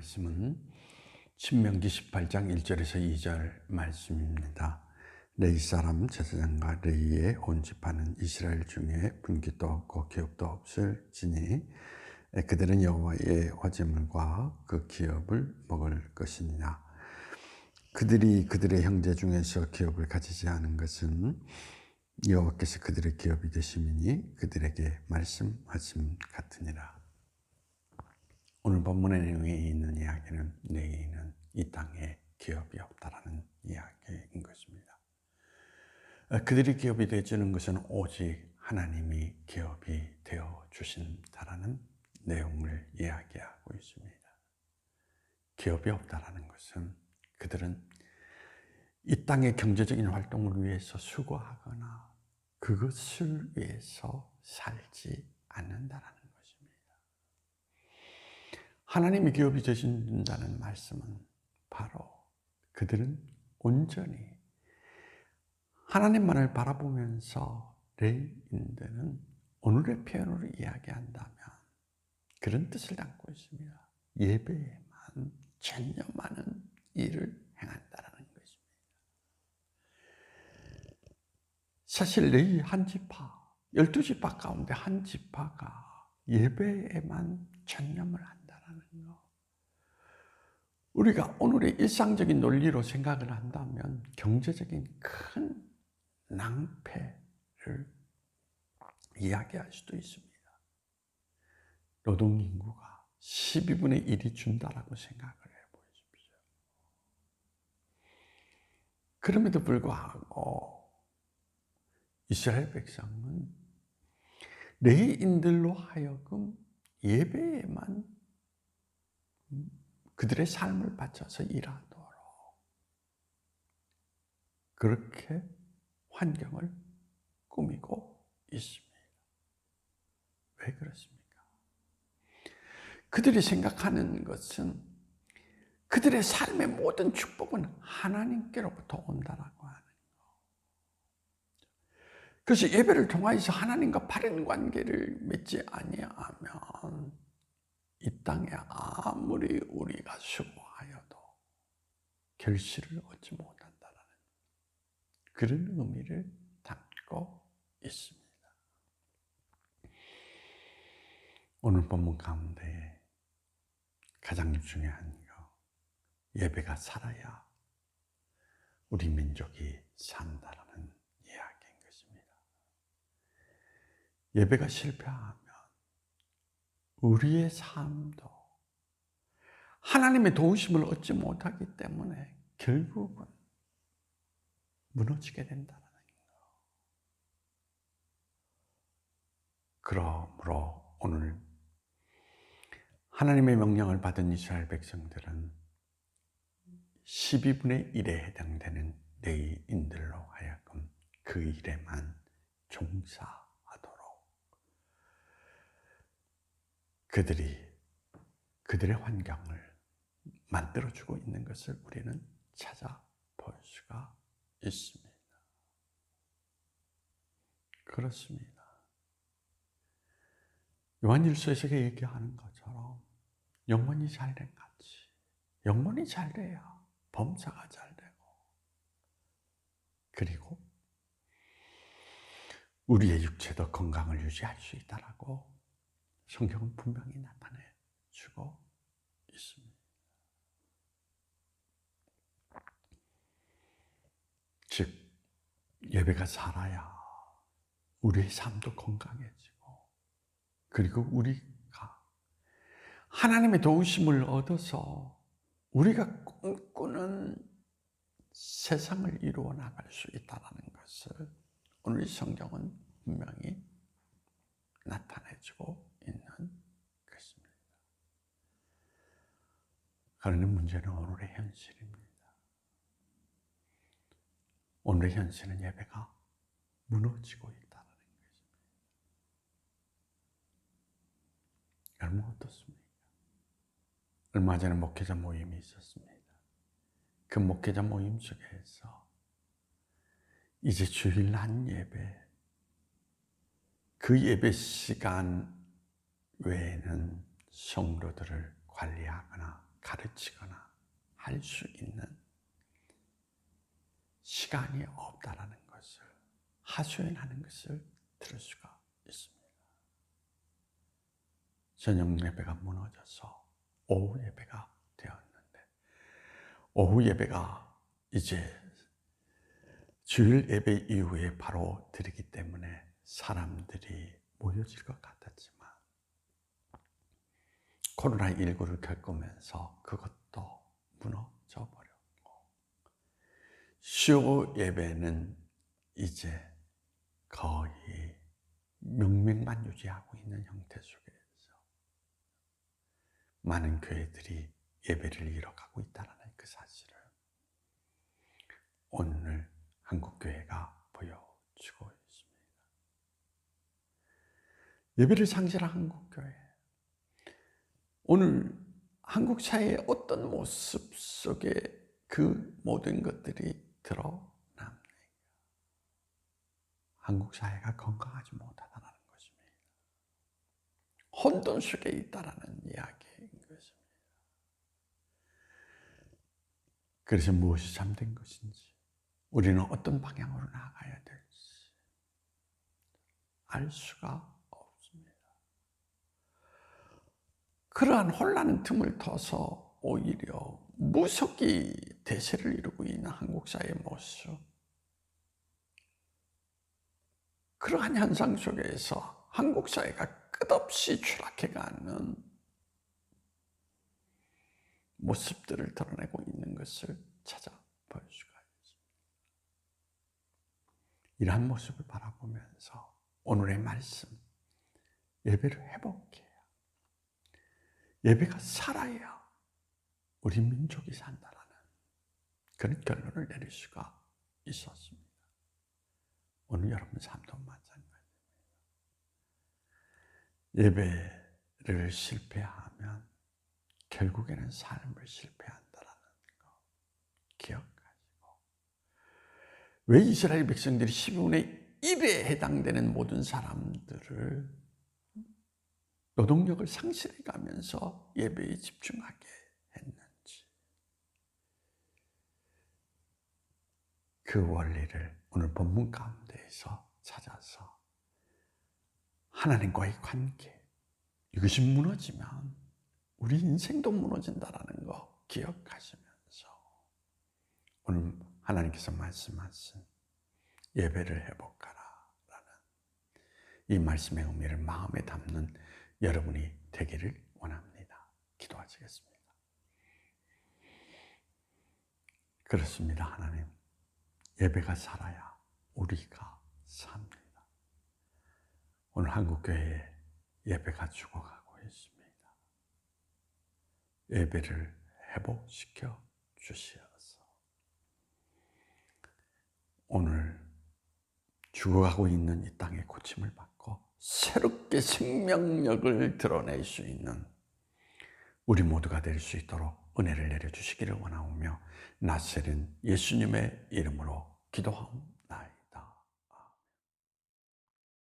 말씀은 신명기 18장 1절에서 2절 말씀입니다. 레이 사람 제사장과 레이의 온 집안은 이스라엘 중에 분깃도 없고 기업도 없을지니 그들은 여호와의 화제물과 그 기업을 먹을 것이니라. 그들이 그들의 형제 중에서 기업을 가지지 않은 것은 여호와께서 그들의 기업이 되심이니 그들에게 말씀하심 같으니라. 오늘 본문의 내용에 있는 이야기는 내인은 이 땅에 기업이 없다라는 이야기인 것입니다. 그들이 기업이 되주는 것은 오직 하나님이 기업이 되어 주신다라는 내용을 이야기하고 있습니다. 기업이 없다라는 것은 그들은 이 땅의 경제적인 활동을 위해서 수고하거나 그것을 위해서 살지 않는다라는. 하나님이 기업이 되신다는 말씀은 바로 그들은 온전히 하나님만을 바라보면서 레인들은 오늘의 표현으로 이야기한다면 그런 뜻을 담고 있습니다. 예배에만 전념하는 일을 행한다라는 것입니다. 사실 레이 한 지파, 열두 지파 가운데 한 지파가 예배에만 전념을 거. 우리가 오늘의 일상적인 논리로 생각을 한다면 경제적인 큰 낭패를 이야기할 수도 있습니다. 노동인구가 12분의 1이 준다라고 생각을 해 보십시오. 그럼에도 불구하고 이스라엘 백성은 레인들로 하여금 예배에만 그들의 삶을 바쳐서 일하도록 그렇게 환경을 꾸미고 있습니다. 왜 그렇습니까? 그들이 생각하는 것은 그들의 삶의 모든 축복은 하나님께로부터 온다라고 하는 거. 그래서 예배를 통하여서 하나님과 바른 관계를 맺지 아니하면 이 땅에 아무리 우리가 수고하여도 결실을 얻지 못한다는 그런 의미를 담고 있습니다. 오늘 본문 가운데 가장 중요한 거 예배가 살아야 우리 민족이 산다라는 이야기인 것입니다. 예배가 실패하면 우리의 삶도 하나님의 도우심을 얻지 못하기 때문에 결국은 무너지게 된다는 거. 그러므로 오늘 하나님의 명령을 받은 이스라엘 백성들은 12분의 1에 해당되는 레이인들로 하여금 그 일에만 종사하도록 그들이 그들의 환경을 만들어주고 있는 것을 우리는 찾아 볼 수가 있습니다. 그렇습니다. 요한일서에서 얘기하는 것처럼 영혼이 잘된 같이 영혼이 잘 돼야 범사가 잘 되고 그리고 우리의 육체도 건강을 유지할 수 있다라고 성경은 분명히 나타내 주고 있습니다. 즉 예배가 살아야 우리의 삶도 건강해지고 그리고 우리 하나님의 도우심을 얻어서 우리가 꿈꾸는 세상을 이루어 나갈 수 있다는 것을 오늘 성경은 분명히 나타내주고 있는 것입니다. 그러나 문제는 오늘의 현실입니다. 오늘의 현실은 예배가 무너지고 있다는 것입니다. 여러분 어떻습니까? 얼마 전에 목회자 모임이 있었습니다. 그 목회자 모임 속에서 이제 주일 날 예배, 그 예배 시간 외에는 성도들을 관리하거나 가르치거나 할 수 있는 시간이 없다라는 것을 하소연하는 것을 들을 수가 있습니다. 저녁 예배가 무너져서 오후 예배가 되었는데 오후 예배가 이제 주일 예배 이후에 바로 드리기 때문에 사람들이 모여질 것 같았지만 코로나19를 겪으면서 그것도 무너져 버렸고 쇼 예배는 이제 거의 명맥만 유지하고 있는 형태 속에서 많은 교회들이 예배를 잃어가고 있다는 그 사실을 오늘 한국 교회가 보여주고 있습니다. 예배를 상실한 한국 교회. 오늘 한국 사회의 어떤 모습 속에 그 모든 것들이 드러납니다. 한국 사회가 건강하지 못하다는 것입니다. 혼돈 속에 있다라는 이야기인 것입니다. 그래서 무엇이 잠든 것인지, 우리는 어떤 방향으로 나가야 될지 알 수가 없습니다. 그러한 혼란 틈을 터서 오히려 무속이 대세를 이루고 있는 한국 사회의 모습, 그러한 현상 속에서 한국 사회가 끝없이 추락해가는 모습들을 드러내고 있는 것을 찾아볼 수가 있습니다. 이러한 모습을 바라보면서 오늘의 말씀, 예배를 회복해야, 예배가 살아야 우리 민족이 산다라는 그런 결론을 내릴 수가 있었습니다. 오늘 여러분 삶도 마찬가지입니다. 예배를 실패하면 결국에는 삶을 실패한다라는 거 기억하시고 왜 이스라엘 백성들이 12분의 1에 해당되는 모든 사람들을 노동력을 상실해 가면서 예배에 집중하게 했는지. 그 원리를 오늘 본문 가운데에서 찾아서 하나님과의 관계. 이것이 무너지면 우리 인생도 무너진다라는 거 기억하시면서 오늘 하나님께서 말씀하신 예배를 회복하라라는 이 말씀의 의미를 마음에 담는 여러분이 되기를 원합니다. 기도하시겠습니다. 그렇습니다, 하나님. 예배가 살아야 우리가 삽니다. 오늘 한국교회에 예배가 죽어가고 있습니다. 예배를 회복시켜 주시어서 오늘 죽어가고 있는 이 땅의 고침을 받고 새롭게 생명력을 드러낼 수 있는 우리 모두가 될 수 있도록 은혜를 내려주시기를 원하오며 나세는 예수님의 이름으로 기도하옵니다.